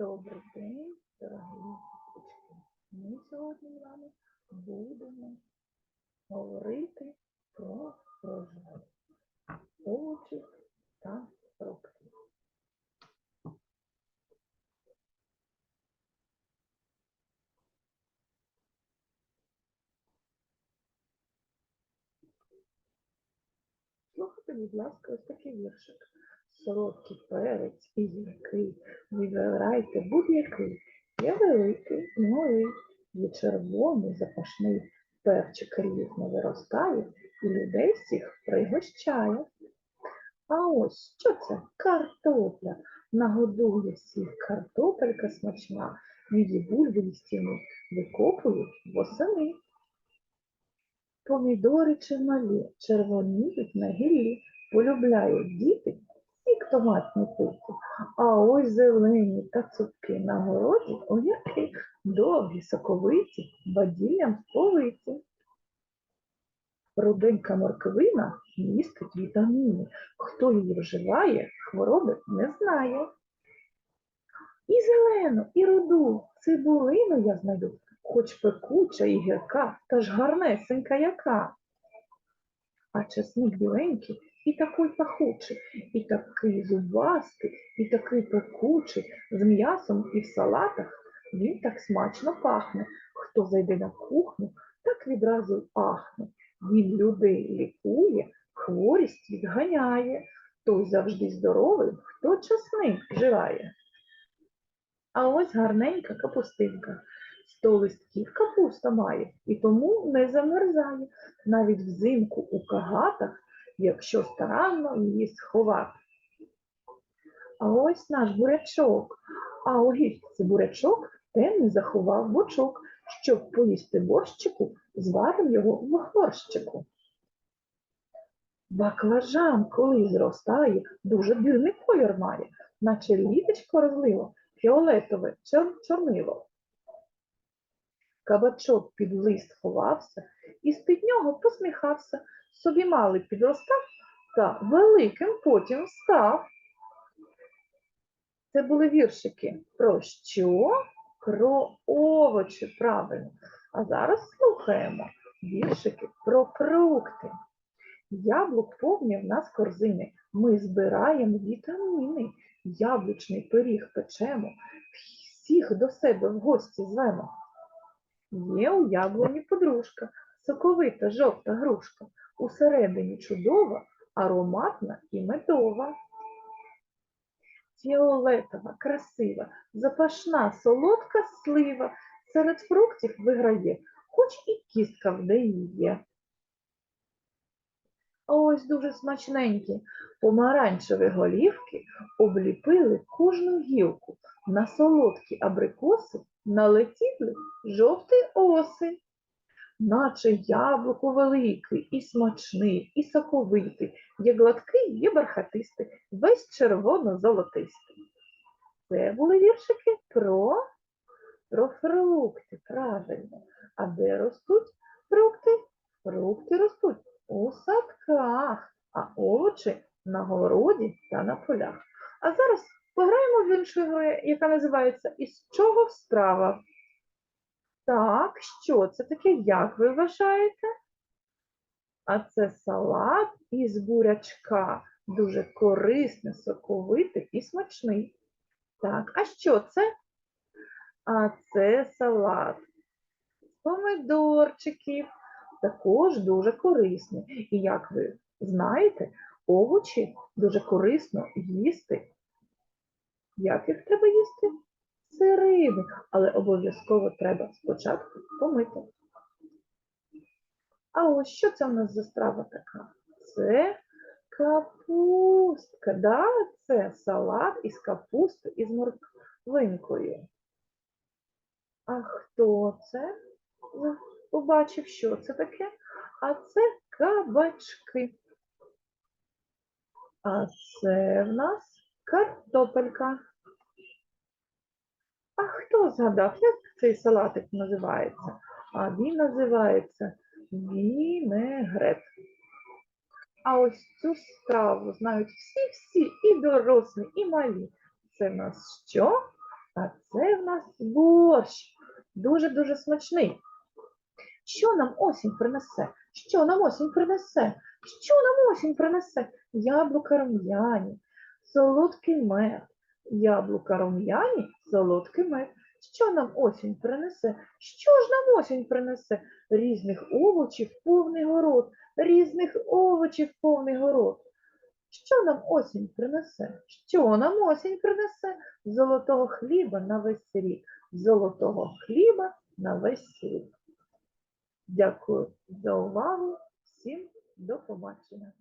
Добрий день, дорогі діточки. Ми сьогодні з вами будемо говорити про врожай овочів та фруктів. Слухайте, будь ласка, ось такий віршик. Солодкий перець і гіркий. Вибирайте будь-який. Є великий і є червоний, запашний. Перчик різно виростає і людей всіх пригощає. А ось що це? Картопля. Нагодує всіх картопелька смачна. Її бульби і стіни викопують восени. Помідори чималі, червоніють на гіллі, полюбляють діти сік томатний пити. А ось зелені та цупки на городі огірки, довгі, соковиті, баділлям сповиті. Руденька морквина містить вітаміни. Хто її вживає, хвороби не знає. І зелену, і руду, цибулину я знайду, хоч пекуча і гірка, та ж гарнесенька яка. А чесник біленький і такий пахучий, і такий зубастий, і такий пекучий, з м'ясом і в салатах він так смачно пахне. Хто зайде на кухню, так відразу й ахне. Він людей лікує, хворість відганяє, той завжди здоровий, хто чесник вживає. А ось гарненька капустинка. Сто листків капуста має і тому не замерзає. Навіть взимку у кагатах, якщо старанно її сховати. А ось наш бурячок. А у гірці бурячок темний заховав бочок, щоб поїсти борщику, зварив його в горщику. Баклажан, коли зростає, дуже дивний колір має, наче літочко розлило, фіолетове чор- чорнило. Кабачок під лист ховався і з-під нього посміхався. Собі малий підростав та великим потім став. Це були віршики про що? Про овочі, правильно. А зараз слухаємо віршики про фрукти. Яблук повні в нас корзини. Ми збираємо вітаміни. Яблучний пиріг печемо. Всіх до себе в гості звемо. Є у яблуні подружка, соковита жовта грушка, усередині чудова, ароматна і медова. Фіолетова, красива, запашна, солодка слива серед фруктів виграє, хоч і кістка в неї є. Ось дуже смачненькі помаранчеві голівки обліпили кожну гілку. На солодкі абрикоси налетіли жовті оси. Наче яблуко великий, і смачний, і соковитий, є гладкий, є бархатистий, весь червоно-золотистий. Це були віршики про, про фрукти, правильно. А де ростуть фрукти? Фрукти ростуть у садках, а овочі на городі та на полях. А зараз пограємо в іншу гру, яка називається Із чого страва? Так, що це таке? Як ви вважаєте? А це салат із бурячка. Дуже корисний, соковитий і смачний. Так, а що це? А це салат з помидорчиків. Також дуже корисний. І як ви знаєте, овочі дуже корисно їсти. Як їх треба їсти? Сирими, але обов'язково треба спочатку помити. А ось що це у нас за страва така? Це капустка. Да? Це салат із капусти із морквинкою. А хто це? Побачив, що це таке? А це кабачки. А це в нас картопелька. А хто згадав, як цей салатик називається? А він називається вінегрет. А ось цю страву знають всі-всі, і дорослі, і малі. Це в нас що? А це в нас борщ. Дуже-дуже смачний. Що нам осінь принесе? Що нам осінь принесе? Що нам осінь принесе? Яблука рум'яні, солодкий мед. Яблука рум'яні, солодкий мед. Що нам осінь принесе? Що ж нам осінь принесе? Різних овочів повний город, різних овочів повний город. Що нам осінь принесе? Що нам осінь принесе? Золотого хліба на весь рік. Золотого хліба на весь рік. Дякую за увагу. Всім до побачення.